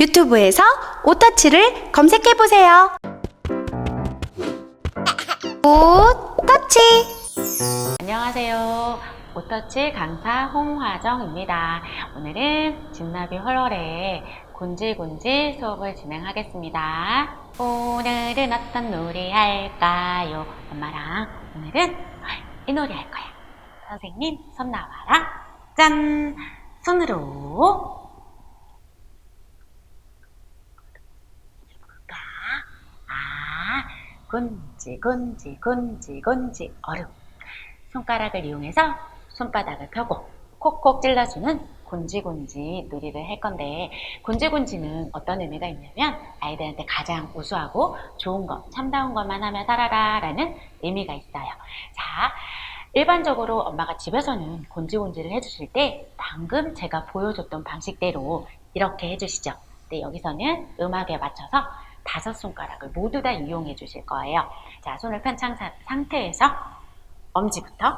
유튜브에서 오터치를 검색해보세요. 오터치! 안녕하세요. 오터치 강사 홍화정입니다. 오늘은 진나비 헐헐의 곤지곤지 수업을 진행하겠습니다. 오늘은 어떤 놀이 할까요? 엄마랑 오늘은 이 놀이 할 거야. 선생님, 손 나와라. 짠! 손으로 볼까? 아, 곤지, 곤지, 곤지, 곤지, 얼음. 손가락을 이용해서 손바닥을 펴고 콕콕 찔러주는 곤지곤지 놀이를 할 건데 곤지곤지는 어떤 의미가 있냐면 아이들한테 가장 우수하고 좋은 것, 참다운 것만 하며 살아라 라는 의미가 있어요. 자, 일반적으로 엄마가 집에서는 곤지곤지를 해주실 때 방금 제가 보여줬던 방식대로 이렇게 해주시죠. 근데 여기서는 음악에 맞춰서 다섯 손가락을 모두 다 이용해 주실 거예요. 자, 손을 편창 상태에서 엄지부터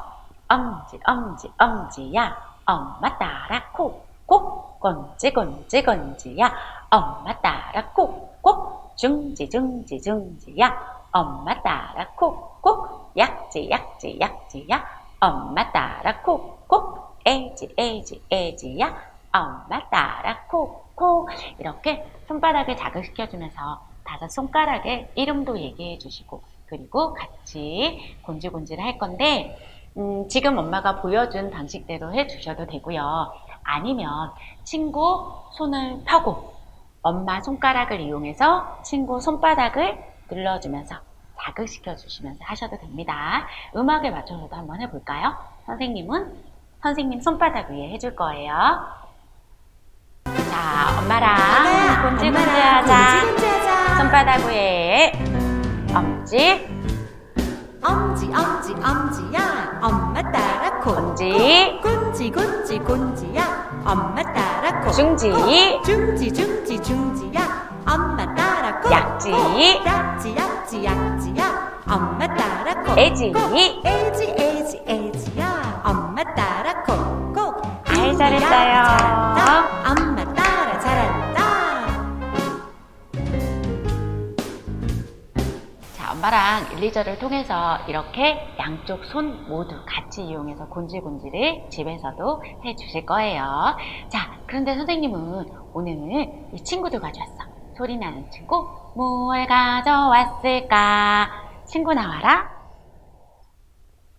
엄지 엄지 엄지야. 엄마 따라 콕콕 곤지 곤지 곤지야. 엄마 따라 콕콕 중지 중지 중지야. 엄마 따라 콕콕 약지 약지 약지야. 엄마 따라 콕콕 애지 애지 애지야. 엄마 따라 콕콕 이렇게 손바닥을 자극시켜주면서 다섯 손가락의 이름도 얘기해 주시고 그리고 같이 곤지곤지를 할 건데 음, 지금 엄마가 보여준 방식대로 해주셔도 되고요. 아니면 친구 손을 펴고 엄마 손가락을 이용해서 친구 손바닥을 눌러주면서 자극시켜 주시면서 하셔도 됩니다. 음악에 맞춰서도 한번 해볼까요? 선생님은 선생님 손바닥 위에 해줄 거예요. 자, 엄마랑 곤지곤지 하자. 손바닥 위에. 엄지, 엄지 엄지 엄지야. 엄마 따라 코. 곤지, 곤지 곤지 곤지야. 엄마 따라 코. 중지, 중지 중지 중지야. 엄마 따라 코. 약지. 코. 약지 약지 약지야. 엄마 따라 코. 애지. 코. 애지 애지 애지야. 엄마 따라 콕콕 아이, 잘했어요. 엄마 엄마랑 1, 2절을 통해서 이렇게 양쪽 손 모두 같이 이용해서 곤지곤지를 집에서도 해 주실 거예요. 자, 그런데 선생님은 오늘 이 친구들 가져왔어. 소리 나는 친구, 뭘 가져왔을까? 친구 나와라.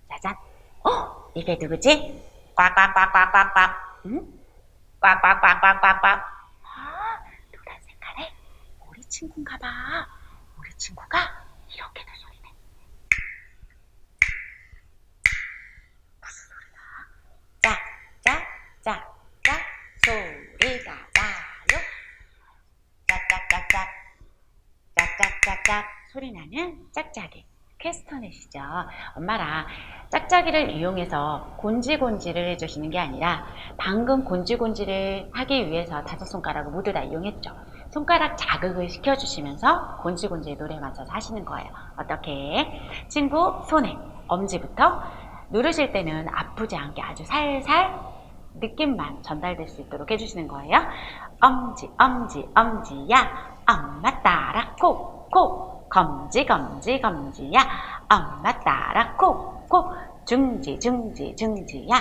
짜잔. 어? 이게 누구지? 꽉꽉꽉꽉꽉꽉. 응? 꽉꽉꽉꽉꽉꽉. 아, 노란 색깔의 우리 친구인가 봐. 우리 친구가 무슨 소리야? 짜, 짜, 짜, 짜, 소리가 나요. 짝짝짝짝, 짝짝짝짝 소리 나는 짝짝이. 캐스터넷이죠. 엄마랑 짝짝이를 이용해서 곤지곤지를 해주시는 게 아니라 방금 곤지곤지를 하기 위해서 다섯 손가락을 모두 다 이용했죠. 손가락 자극을 시켜주시면서 곤지곤지 노래에 맞춰서 하시는 거예요. 어떻게? 친구 손에 엄지부터 누르실 때는 아프지 않게 아주 살살 느낌만 전달될 수 있도록 해주시는 거예요. 엄지, 엄지, 엄지야. 엄마 따라 콕 콕. 검지, 검지, 검지야. 엄마 따라 콕 콕. 중지, 중지, 중지야.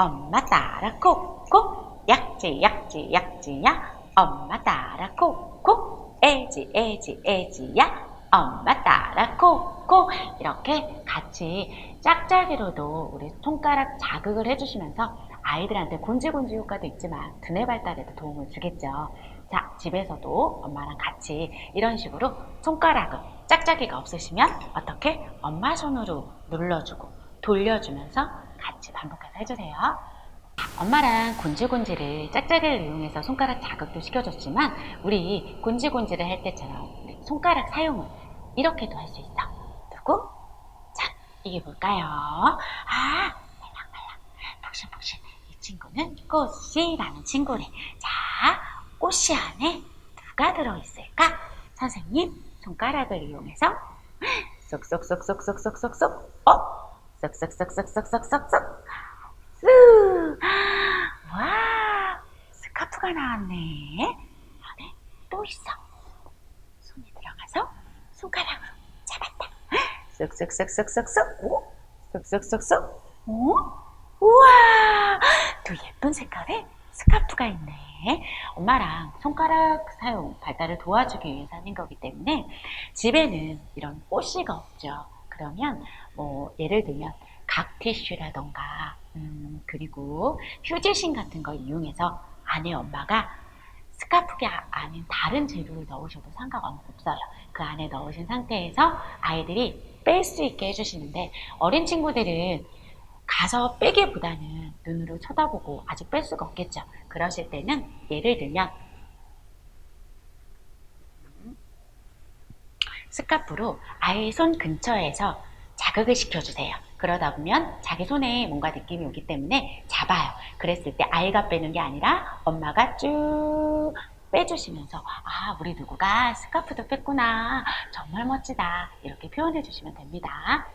엄마 따라 콕 콕. 약지, 약지, 약지야. 엄마 따라 콕콕. 애지, 애지, 애지야. 엄마 따라 콕콕. 이렇게 같이 짝짝이로도 우리 손가락 자극을 해주시면서 아이들한테 곤지곤지 효과도 있지만 두뇌 발달에도 도움을 주겠죠. 자, 집에서도 엄마랑 같이 이런 식으로 손가락을 짝짝이가 없으시면 어떻게 엄마 손으로 눌러주고 돌려주면서 같이 반복해서 해주세요. 엄마랑 곤지곤지를 짝짝이를 이용해서 손가락 자극도 시켜줬지만 우리 곤지곤지를 할 때처럼 손가락 사용을 이렇게도 할 수 있어. 누구? 자, 이게 뭘까요? 아, 말랑말랑, 푹신푹신. 이 친구는 꽃이라는 친구래. 자, 꽃이 안에 누가 들어있을까? 선생님, 손가락을 이용해서 쏙쏙쏙쏙쏙쏙쏙쏙, 어? 쏙쏙쏙쏙쏙쏙쏙쏙, 소가 나왔네. 안에 또 있어. 손이 들어가서 손가락으로 잡았다. 쓱쓱쓱쓱쓱쓱. 오, 쓱쓱쓱쓱. 오, 우와. 또 예쁜 색깔의 스카프가 있네. 엄마랑 손가락 사용 발달을 도와주기 위해서 하는 거기 때문에 집에는 이런 꽃씨가 없죠. 그러면 뭐 예를 들면 각 티슈라던가 음, 그리고 휴지신 같은 걸 이용해서 안에 엄마가 스카프가 아닌 다른 재료를 넣으셔도 상관없어요. 그 안에 넣으신 상태에서 아이들이 뺄 수 있게 해주시는데 어린 친구들은 가서 빼기보다는 눈으로 쳐다보고 아직 뺄 수가 없겠죠. 그러실 때는 예를 들면 음, 스카프로 아이 손 근처에서 자극을 시켜주세요. 그러다 보면 자기 손에 뭔가 느낌이 오기 때문에 잡아요. 그랬을 때 아이가 빼는 게 아니라 엄마가 쭉 빼주시면서 아 우리 누구가 스카프도 뺐구나 정말 멋지다 이렇게 표현해 주시면 됩니다.